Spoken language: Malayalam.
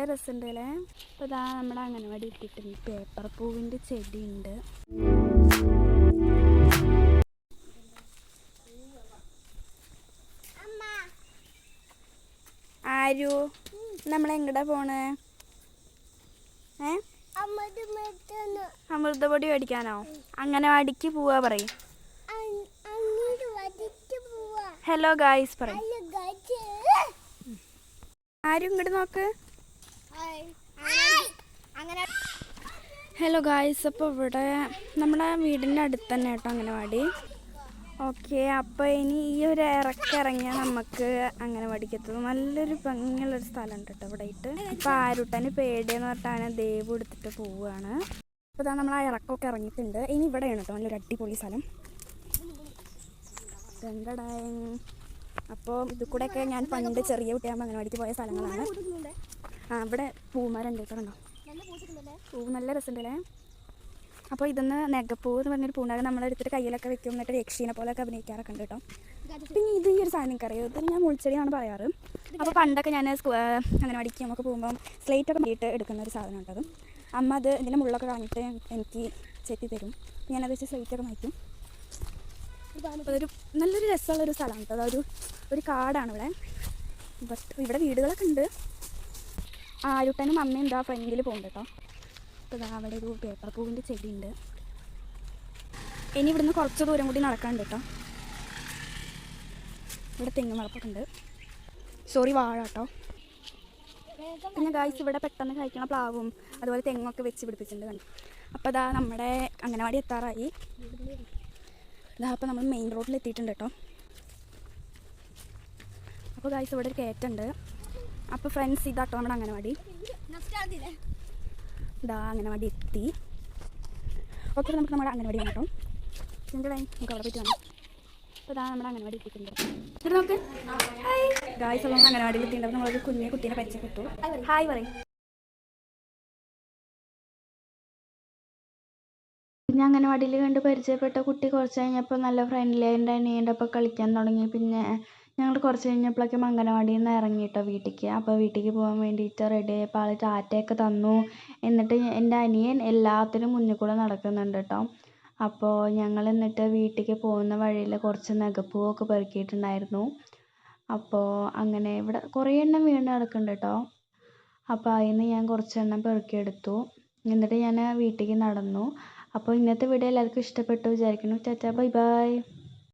നല്ല രസമുണ്ട് അല്ലേ അപ്പോൾ ഇതാ നമ്മുടെ അംഗനവാടി ഇട്ടിട്ടുണ്ട്. പേപ്പർ പൂവിന്റെ ചെടിയുണ്ട്. ആരു? നമ്മളെങ്ങടാ പോണേ? ഏ? അമൃതപൊടി മേടിക്കാനോ? അംഗനവാടിക്ക് പോവാ പറയും. ഹലോ ഗായ്സ് പറയും. ആരും ഇങ്ങോട്ട് നോക്ക്. അങ്ങനെ ഹലോ ഗായ്സ് അപ്പോൾ ഇവിടെ നമ്മുടെ വീടിന്റെ അടുത്ത് തന്നെ കേട്ടോ അംഗനവാടി. ഓക്കെ അപ്പോൾ ഇനി ഈ ഒരു ഇറക്കിറങ്ങിയാൽ നമുക്ക് അംഗനവാടിക്ക് എത്തും നല്ലൊരു ഭംഗിയുള്ളൊരു സ്ഥലമുണ്ട് കേട്ടോ ഇവിടെ ആയിട്ട്. അപ്പോൾ ആരുട്ടന് പേടിയെന്ന് പറഞ്ഞിട്ടാണ് ദേവ് എടുത്തിട്ട് പോവുകയാണ് അപ്പോൾ ഇതാ നമ്മൾ ആ ഇറക്കമൊക്കെ ഇറങ്ങിയിട്ടുണ്ട്. ഇനി ഇവിടെയാണ് കേട്ടോ നല്ലൊരു അടിപൊളി സ്ഥലം. രണ്ടടായ അപ്പോൾ ഇത് കൂടെയൊക്കെ ഞാൻ പണ്ട് ചെറിയ കുട്ടിയാകുമ്പോൾ അംഗനവാടിക്ക് പോയ സ്ഥലങ്ങളാണ്. ആ ഇവിടെ പൂമരം ഉണ്ട് കേട്ടോ പൂ നല്ല രസമുണ്ടല്ലേ? അപ്പോൾ ഇതൊന്ന് നെഗപ്പൂ എന്ന് പറഞ്ഞൊരു പൂണ്ടാകെ നമ്മളെടുത്തിട്ട് കയ്യിലൊക്കെ വെക്കും എന്നിട്ട് യക്ഷീനെ പോലെയൊക്കെ അഭിനയിക്കാറൊക്കെ ഉണ്ട് കേട്ടോ. പിന്നെ ഇത് ഈ ഒരു സാധനം എനിക്കറിയാം ഇതിന് ഞാൻ മുൾച്ചെടിയാണ് പറയാറ്. അപ്പോൾ പണ്ടൊക്കെ ഞാൻ സ്കൂ അങ്ങനെ പഠിക്കും നമുക്ക് പോകുമ്പം സ്ലേറ്റൊക്കെ മാറ്റിയിട്ട് എടുക്കുന്ന ഒരു സാധനം ഉണ്ടത് അമ്മ അത് ഇതിന്റെ മുള്ളൊക്കെ കാണിട്ട് എനിക്ക് ചെത്തി തരും. ഞാനത് വെച്ച് സ്ലേറ്റൊക്കെ മാറ്റും. അതൊരു നല്ലൊരു രസമുള്ളൊരു സ്ഥലമാണ് കേട്ടോ. അതൊരു ഒരു കാടാണ് ഇവിടെ. ബട്ട് ഇവിടെ വീടുകളൊക്കെ ഉണ്ട്. ആരുട്ടനും അമ്മയും എന്താ ഫ്രണ്ടിൽ പോകുന്നുണ്ട് കേട്ടോ. അപ്പോൾ ഇതാ അവിടെ ഒരു പേപ്പർ പൂവിന്റെ ചെടിയുണ്ട്. ഇനി ഇവിടുന്ന് കുറച്ച് ദൂരം കൂടി നടക്കാനുണ്ട് കേട്ടോ. ഇവിടെ തെങ്ങ് വളപ്പൊക്കെ ഉണ്ട്. സോറി വാഴ കേട്ടോ. പിന്നെ ഗായ്സ് ഇവിടെ പെട്ടെന്ന് കഴിക്കണ പ്ലാവും അതുപോലെ തെങ്ങൊക്കെ വെച്ച് പിടിപ്പിച്ചിട്ടുണ്ട് കണ്ടു. അപ്പോൾ അതാ നമ്മുടെ അംഗനവാടി എത്താറായി. ഇതാ അപ്പോൾ നമ്മൾ മെയിൻ റോഡിൽ എത്തിയിട്ടുണ്ട് കേട്ടോ. അപ്പോൾ ഗായ്സ് ഇവിടെ ഒരു കയറ്റുണ്ട് അപ്പോൾ ഫ്രണ്ട്സ് ഇതാട്ടോ നമ്മുടെ അംഗനവാടി. ഇതാ അംഗനവാടി എത്തി. ഓക്കെ നമുക്ക് നമ്മുടെ അംഗനവാടി കേട്ടോ. എന്റെ നമുക്ക് അവിടെ പോയിട്ട് അപ്പോൾ ഇതാ നോക്ക്. കുട്ടീനെ പരിചയപ്പെട്ടു. ഹായ് പറയും. പിന്നെ അംഗനവാടിയിൽ കണ്ട് പരിചയപ്പെട്ട കുട്ടി കുറച്ച് കഴിഞ്ഞപ്പോൾ നല്ല ഫ്രണ്ട്ലി ആയി എന്റെ അനിയന്റെ ഒപ്പം കളിക്കാൻ തുടങ്ങി. പിന്നെ ഞങ്ങൾ കുറച്ച് കഴിഞ്ഞപ്പോഴേക്കും അംഗനവാടിയിൽ നിന്ന് ഇറങ്ങി കേട്ടോ വീട്ടിലേക്ക് അപ്പോൾ വീട്ടിലേക്ക് പോകാൻ വേണ്ടിയിട്ട് റെഡി ആയപ്പോൾ ആൾ ടാറ്റയൊക്കെ തന്നു. എന്നിട്ട് എന്റെ അനിയൻ എല്ലാത്തിനും മുന്നിൽ കൂടെ നടക്കുന്നുണ്ട് കേട്ടോ അപ്പോൾ ഞങ്ങൾ എന്നിട്ട് വീട്ടിലേക്ക് പോകുന്ന വഴിയിൽ കുറച്ച് നഖപ്പൂവൊക്കെ പെറുക്കിയിട്ടുണ്ടായിരുന്നു. അപ്പോൾ അങ്ങനെ ഇവിടെ കുറേ എണ്ണം വീണ് കിടക്കുന്നുണ്ട് കേട്ടോ അപ്പോൾ അതിൽ നിന്ന് ഞാൻ കുറച്ചെണ്ണം പെറുക്കിയെടുത്തു. എന്നിട്ട് ഞാൻ വീട്ടിലേക്ക് നടന്നു. അപ്പോൾ ഇന്നത്തെ വീഡിയോ എല്ലാവർക്കും ഇഷ്ടപ്പെട്ടു വിചാരിക്കുന്നു. ചാച്ചാ ബൈ ബൈ.